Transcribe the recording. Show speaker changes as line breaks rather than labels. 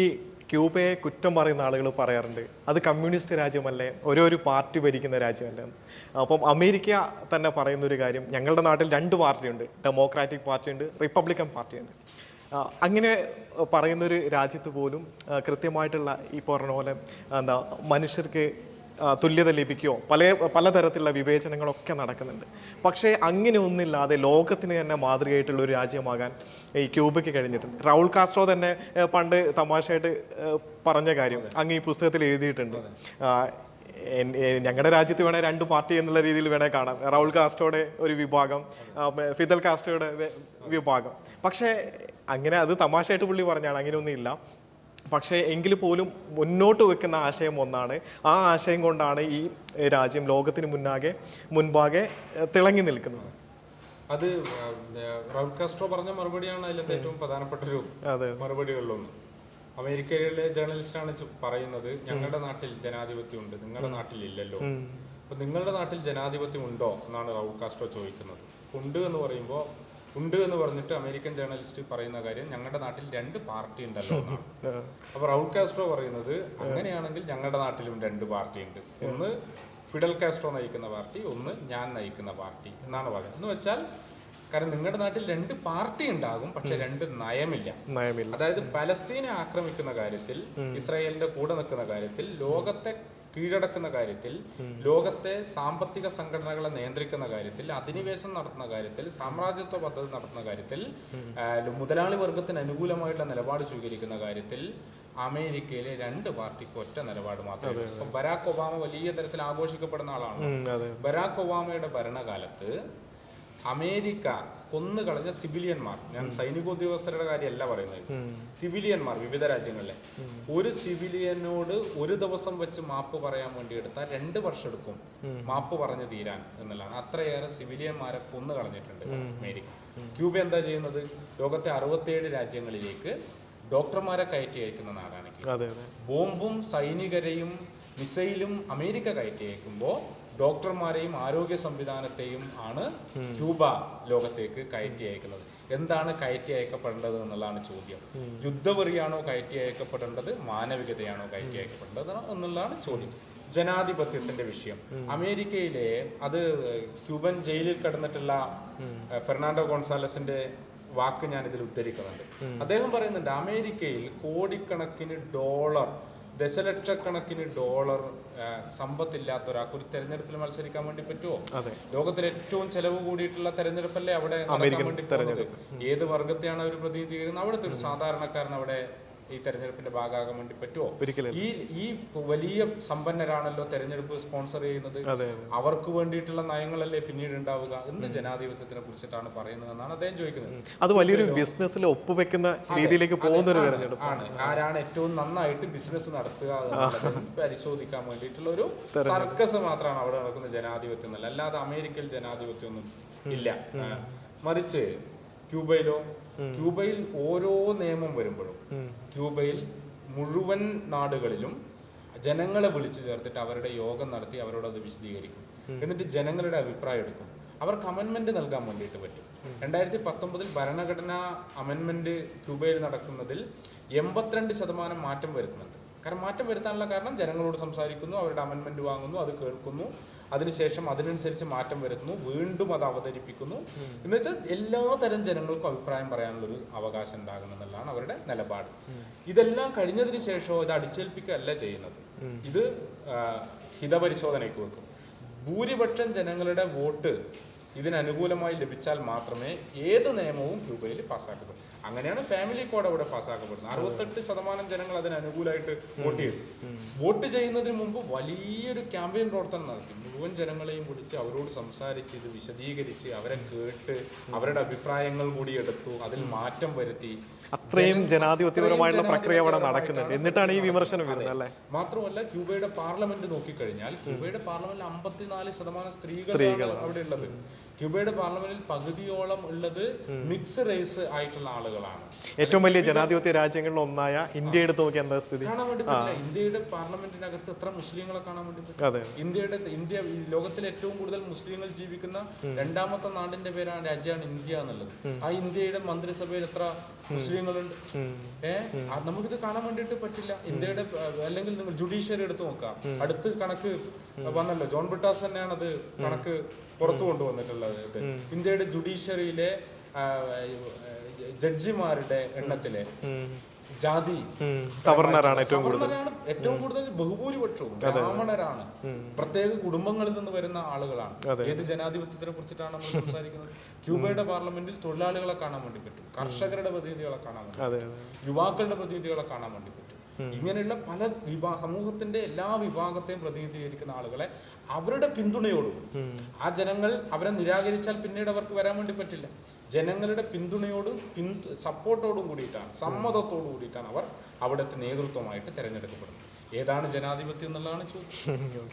ഈ ക്യൂബയെ കുറ്റം പറയുന്ന ആളുകൾ പറയാറുണ്ട് അത് കമ്മ്യൂണിസ്റ്റ് രാജ്യമല്ലേ ഓരോ ഒരു പാർട്ടി ഭരിക്കുന്ന രാജ്യമല്ലേ. അപ്പം അമേരിക്ക തന്നെ പറയുന്ന ഒരു കാര്യം ഞങ്ങളുടെ നാട്ടിൽ രണ്ട് പാർട്ടിയുണ്ട് ഡെമോക്രാറ്റിക് പാർട്ടിയുണ്ട് റിപ്പബ്ലിക്കൻ പാർട്ടിയുണ്ട്. അങ്ങനെ പറയുന്നൊരു രാജ്യത്ത് പോലും കൃത്യമായിട്ടുള്ള ഈ പറഞ്ഞ പോലെ എന്താ മനുഷ്യർക്ക് തുല്യത ലഭിക്കുകയോ പല പലതരത്തിലുള്ള വിവേചനങ്ങളൊക്കെ നടക്കുന്നുണ്ട്. പക്ഷേ അങ്ങനെ ഒന്നില്ലാതെ ലോകത്തിന് തന്നെ മാതൃകയായിട്ടുള്ള ഒരു രാജ്യമാകാൻ ഈ ക്യൂബയ്ക്ക് കഴിഞ്ഞിട്ടുണ്ട്. റൗൾ കാസ്ട്രോ തന്നെ പണ്ട് തമാശയായിട്ട് പറഞ്ഞ കാര്യം അങ്ങ് ഈ പുസ്തകത്തിൽ എഴുതിയിട്ടുണ്ട്. ഞങ്ങളുടെ രാജ്യത്ത് വേണേൽ രണ്ട് പാർട്ടി എന്നുള്ള രീതിയിൽ വേണേൽ കാണാം. റൗൾ കാസ്ട്രോയുടെ ഒരു വിഭാഗം ഫിദൽ കാസ്ട്രോയുടെ വിഭാഗം. പക്ഷേ അങ്ങനെ അത് തമാശയായിട്ട് പുള്ളി പറഞ്ഞാണ് അങ്ങനെയൊന്നും ഇല്ല പക്ഷേ എങ്കിൽ പോലും മുന്നോട്ട് വെക്കുന്ന ആശയം ഒന്നാണ്. ആ ആശയം കൊണ്ടാണ് ഈ രാജ്യം ലോകത്തിന് മുന്നാകെ മുൻപാകെ തിളങ്ങി നിൽക്കുന്നത്.
അത് റൗൾ കാസ്ട്രോ പറഞ്ഞ മറുപടിയാണ് അതിലത്തെ ഏറ്റവും പ്രധാനപ്പെട്ട ഒരു മറുപടികളിലൊന്ന്. അമേരിക്കയിലെ ജേർണലിസ്റ്റാണ് ആണ് പറയുന്നത് ഞങ്ങളുടെ നാട്ടിൽ ജനാധിപത്യം ഉണ്ട് നിങ്ങളുടെ നാട്ടിൽ ഇല്ലല്ലോ അപ്പൊ നിങ്ങളുടെ നാട്ടിൽ ജനാധിപത്യം ഉണ്ടോ എന്നാണ് റൗൾ കാസ്ട്രോ ചോദിക്കുന്നത്. ഉണ്ട് എന്ന് പറയുമ്പോൾ ഉണ്ട് എന്ന് പറഞ്ഞിട്ട് അമേരിക്കൻ ജേർണലിസ്റ്റ് പറയുന്ന കാര്യം ഞങ്ങളുടെ നാട്ടിൽ രണ്ട് പാർട്ടി ഉണ്ടല്ലോ അപ്പൊ റൗൾ കാസ്ട്രോ പറയുന്നത് അങ്ങനെയാണെങ്കിൽ ഞങ്ങളുടെ നാട്ടിലും രണ്ട് പാർട്ടി ഉണ്ട്. ഒന്ന് ഫിഡൽ കാസ്ട്രോ നയിക്കുന്ന പാർട്ടി ഒന്ന് ഞാൻ നയിക്കുന്ന പാർട്ടി എന്നാണ് പറയുന്നത്. എന്ന് വെച്ചാൽ കാരണം നിങ്ങളുടെ നാട്ടിൽ രണ്ട് പാർട്ടി ഉണ്ടാകും പക്ഷെ രണ്ട് നയമില്ല.
നയമില്ല.
അതായത് പലസ്തീനെ ആക്രമിക്കുന്ന കാര്യത്തിൽ ഇസ്രായേലിന്റെ കൂടെ നിൽക്കുന്ന കാര്യത്തിൽ ലോകത്തെ കീഴടക്കുന്ന കാര്യത്തിൽ ലോകത്തെ സാമ്പത്തിക സംഘടനകളെ നിയന്ത്രിക്കുന്ന കാര്യത്തിൽ അധിനിവേശം നടത്തുന്ന കാര്യത്തിൽ സാമ്രാജ്യത്വ പദ്ധതി നടത്തുന്ന കാര്യത്തിൽ മുതലാളി വർഗത്തിന് അനുകൂലമായിട്ടുള്ള നിലപാട് സ്വീകരിക്കുന്ന കാര്യത്തിൽ അമേരിക്കയിലെ രണ്ട് പാർട്ടിക്ക് ഒറ്റ നിലപാട് മാത്രമേ ബരാക്ക് ഒബാമ വലിയ തരത്തിൽ ആഘോഷിക്കപ്പെടുന്ന ആളാണ്.
ബരാക്
ബരാക്ക് ഒബാമയുടെ ഭരണകാലത്ത് അമേരിക്ക കൊന്നുകളഞ്ഞ സിവിലിയന്മാർ. ഞാൻ സൈനികോദ്യോഗസ്ഥരുടെ കാര്യമല്ല പറയുന്നത്. സിവിലിയന്മാർ വിവിധ രാജ്യങ്ങളിലെ. ഒരു സിവിലിയനോട് ഒരു ദിവസം വെച്ച് മാപ്പ് പറയാൻ വേണ്ടി എടുത്താൽ രണ്ട് വർഷം എടുക്കും മാപ്പ് പറഞ്ഞു തീരാൻ എന്നുള്ളതാണ്. അത്രയേറെ സിവിലിയന്മാരെ കൊന്നു കളഞ്ഞിട്ടുണ്ട് അമേരിക്ക. ക്യൂബ എന്താ ചെയ്യുന്നത്? ലോകത്തെ അറുപത്തിയേഴ് രാജ്യങ്ങളിലേക്ക് ഡോക്ടർമാരെ കയറ്റി അയക്കുന്ന നാടാണ് ബോംബും സൈനികരെയും മിസൈലും അമേരിക്ക കയറ്റി അയക്കുമ്പോൾ ഡോക്ടർമാരെയും ആരോഗ്യ സംവിധാനത്തെയും ആണ് ക്യൂബ ലോകത്തേക്ക് കയറ്റി അയക്കുന്നത്. എന്താണ് കയറ്റി അയക്കപ്പെടേണ്ടത് എന്നുള്ളതാണ് ചോദ്യം. യുദ്ധവെറിയാണോ കയറ്റി അയക്കപ്പെടേണ്ടത്? മാനവികതയാണോ കയറ്റി അയക്കപ്പെടേണ്ടത് എന്നുള്ളതാണ് ചോദ്യം. ജനാധിപത്യത്തിന്റെ വിഷയം. അമേരിക്കയിലെ അത് ക്യൂബൻ ജയിലിൽ കിടന്നിട്ടുള്ള ഫെർണാണ്ടോ ഗോൺസാലസിന്റെ വാക്ക് ഞാൻ ഇതിൽ ഉദ്ധരിക്കുന്നുണ്ട്. അദ്ദേഹം പറയുന്നുണ്ട് അമേരിക്കയിൽ കോടിക്കണക്കിന് ഡോളർ ദശലക്ഷക്കണക്കിന് ഡോളർ സമ്പത്തില്ലാത്ത ഒരാൾക്ക് ഒരു തെരഞ്ഞെടുപ്പിൽ മത്സരിക്കാൻ വേണ്ടി പറ്റുമോ
അതെ.
ലോകത്തിലെ ഏറ്റവും ചെലവ് കൂടിയിട്ടുള്ള തെരഞ്ഞെടുപ്പല്ലേ അവിടെ നടക്കാൻ വേണ്ടി ഏത് വർഗത്തെയാണ് അവർ പ്രതിനിധീകരിക്കുന്നത്? അവിടുത്തെ ഒരു സാധാരണക്കാരൻ അവിടെ ഈ തെരഞ്ഞെടുപ്പിന്റെ ഭാഗമാകാൻ വേണ്ടി പറ്റുമോ
ഒരിക്കലും
ഈ ഈ വലിയ സമ്പന്നരാണല്ലോ തെരഞ്ഞെടുപ്പ് സ്പോൺസർ ചെയ്യുന്നത്. അവർക്ക് വേണ്ടിയിട്ടുള്ള നയങ്ങളല്ലേ പിന്നീട് ഉണ്ടാവുക? എന്ത് ജനാധിപത്യത്തിനെ കുറിച്ചിട്ടാണ് പറയുന്നത് എന്നാണ് അദ്ദേഹം ചോദിക്കുന്നത്.
അത് വലിയൊരു ബിസിനസ്സിൽ ഒപ്പുവെക്കുന്ന രീതിയിലേക്ക് പോകുന്ന ഒരു
തെരഞ്ഞെടുപ്പാണ്. ആരാണ് ഏറ്റവും നന്നായിട്ട് ബിസിനസ് നടത്തുക പരിശോധിക്കാൻ വേണ്ടിയിട്ടുള്ള ഒരു സർക്കസ് മാത്രമാണ് അവിടെ നടക്കുന്ന ജനാധിപത്യം എന്നല്ല. അല്ലാതെ അമേരിക്കയിൽ ജനാധിപത്യം ഒന്നും ഇല്ല. മറിച്ച് ക്യൂബയിലോ ക്യൂബയിൽ ഓരോ നിയമം വരുമ്പോഴും ക്യൂബയിൽ മുഴുവൻ നാടുകളിലും ജനങ്ങളെ വിളിച്ചു ചേർത്തിട്ട് അവരുടെ യോഗം നടത്തി അവരോട് അത് വിശദീകരിക്കും. എന്നിട്ട് ജനങ്ങളുടെ അഭിപ്രായം എടുക്കും. അവർക്ക് അമെൻമെന്റ് നൽകാൻ വേണ്ടിയിട്ട് പറ്റും. രണ്ടായിരത്തി പത്തൊമ്പതിൽ ഭരണഘടനാ അമെൻമെന്റ് ക്യൂബയിൽ നടക്കുന്നതിൽ എൺപത്തിരണ്ട് ശതമാനം മാറ്റം വരുത്തുന്നുണ്ട് കാരണം മാറ്റം വരുത്താനുള്ള കാരണം ജനങ്ങളോട് സംസാരിക്കുന്നു അവരുടെ അമെൻമെന്റ് വാങ്ങുന്നു അത് കേൾക്കുന്നു. അതിനുശേഷം അതിനനുസരിച്ച് മാറ്റം വരുത്തുന്നു വീണ്ടും അത് അവതരിപ്പിക്കുന്നു. എന്ന് വെച്ചാൽ എല്ലാ തരം ജനങ്ങൾക്കും അഭിപ്രായം പറയാനുള്ളൊരു അവകാശം ഉണ്ടാകണം എന്നുള്ളതാണ് അവരുടെ നിലപാട്. ഇതെല്ലാം കഴിഞ്ഞതിന് ശേഷമോ ഇത് അടിച്ചേൽപ്പിക്കുകയല്ല ചെയ്യുന്നത്. ഇത് ഹിതപരിശോധനയ്ക്ക് വെക്കും. ഭൂരിപക്ഷം ജനങ്ങളുടെ വോട്ട് ഇതിനനുകൂലമായി ലഭിച്ചാൽ മാത്രമേ ഏത് നിയമവും ക്യൂബയിൽ പാസ്സാക്കപ്പെടൂ അങ്ങനെയാണ് ഫാമിലി കോഡ് അവിടെ പാസ്സാക്കപ്പെടുന്നത്. അറുപത്തെട്ട് ശതമാനം ജനങ്ങൾ അതിന് അനുകൂലമായിട്ട് വോട്ട് ചെയ്തു. വോട്ട് ചെയ്യുന്നതിന് മുമ്പ് വലിയൊരു ക്യാമ്പയിൻ പ്രവർത്തനം നടത്തി. മുഴുവൻ ജനങ്ങളെയും വിളിച്ച് അവരോട് സംസാരിച്ച് ഇത് വിശദീകരിച്ച് അവരെ കേട്ട് അവരുടെ അഭിപ്രായങ്ങൾ കൂടി എടുത്തു അതിൽ മാറ്റം വരുത്തി.
അത്രയും ജനാധിപത്യപരമായിട്ടുള്ള പ്രക്രിയ അവിടെ നടക്കുന്നുണ്ട്. എന്നിട്ടാണ് ഈ വിമർശനം വരുന്നത് അല്ലേ?
മാത്രമല്ല ക്യൂബയുടെ പാർലമെന്റ് നോക്കിക്കഴിഞ്ഞാൽ ക്യൂബയുടെ പാർലമെന്റിൽ അമ്പത്തിനാല് ശതമാനം സ്ത്രീകളാണ്. അവിടെ ഉള്ളത്. ക്യൂബയുടെ പാർലമെന്റിൽ പകുതിയോളം ഉള്ളത് മിക്സ് റേസ് ആയിട്ടുള്ള ആളുകളാണ്.
ഏറ്റവും വലിയ ജനാധിപത്യ രാജ്യങ്ങളിൽ ഒന്നായ ഇന്ത്യ എടുത്ത് എന്താ സ്ഥിതി?
കാണാൻ വേണ്ടി പറ്റില്ല. ഇന്ത്യയുടെ പാർലമെന്റിനകത്ത് എത്ര മുസ്ലിങ്ങളെ കാണാൻ വേണ്ടി ഇന്ത്യയുടെ ഇന്ത്യ ലോകത്തിലെ ഏറ്റവും കൂടുതൽ മുസ്ലിങ്ങൾ ജീവിക്കുന്ന രണ്ടാമത്തെ നാടിന്റെ പേരാണ് രാജ്യമാണ് ഇന്ത്യ എന്നുള്ളത്. ആ ഇന്ത്യയുടെ മന്ത്രിസഭയിൽ എത്ര മുസ്ലിങ്ങളുണ്ട്? ഏ? നമുക്കിത് കാണാൻ വേണ്ടിയിട്ട് പറ്റില്ല. ഇന്ത്യയുടെ അല്ലെങ്കിൽ നിങ്ങൾ ജുഡീഷ്യറി എടുത്ത് നോക്കാം. അടുത്ത് കണക്ക് വന്നല്ലോ ജോൺ ബിട്ടാസ് തന്നെയാണ് അത് കണക്ക് പുറത്തു കൊണ്ടുവന്നിട്ടുള്ളത്. ഇത്. ഇന്ത്യയുടെ ജുഡീഷ്യറിയിലെ ജഡ്ജിമാരുടെ എണ്ണത്തിലെ ജാതി
ഉം. സവർണറാണ് ഏറ്റവും കൂടുതൽ.
സവർണരാണ് ഏറ്റവും കൂടുതൽ ബഹുഭൂരിപക്ഷവും ബ്രാഹ്മണരാണ്. പ്രത്യേക കുടുംബങ്ങളിൽ നിന്ന് വരുന്ന ആളുകളാണ്. ഏത് ജനാധിപത്യത്തിനെ കുറിച്ചിട്ടാണ് നമ്മൾ സംസാരിക്കുന്നത്? ക്യൂബയുടെ പാർലമെന്റിൽ തൊഴിലാളികളെ കാണാൻ വേണ്ടി പറ്റും. കർഷകരുടെ പ്രതിനിധികളെ കാണാൻ വേണ്ടി യുവാക്കളുടെ പ്രതിനിധികളെ കാണാൻ വേണ്ടി പറ്റും. ഇങ്ങനെയുള്ള പല വിഭാ സമൂഹത്തിന്റെ എല്ലാ വിഭാഗത്തെയും പ്രതിനിധീകരിക്കുന്ന ആളുകളെ അവരുടെ പിന്തുണയോടും ആ ജനങ്ങൾ അവരെ നിരാകരിച്ചാൽ പിന്നീട് അവർക്ക് വരാൻ വേണ്ടി പറ്റില്ല. ജനങ്ങളുടെ പിന്തുണയോടും പിന്തു സപ്പോർട്ടോടും കൂടിയിട്ടാണ് സമ്മതത്തോടു കൂടിയിട്ടാണ് അവർ അവിടുത്തെ നേതൃത്വമായിട്ട് തിരഞ്ഞെടുക്കപ്പെടുന്നത്. ഏതാണ് ജനാധിപത്യം എന്നുള്ളതാണ് ചോദ്യം.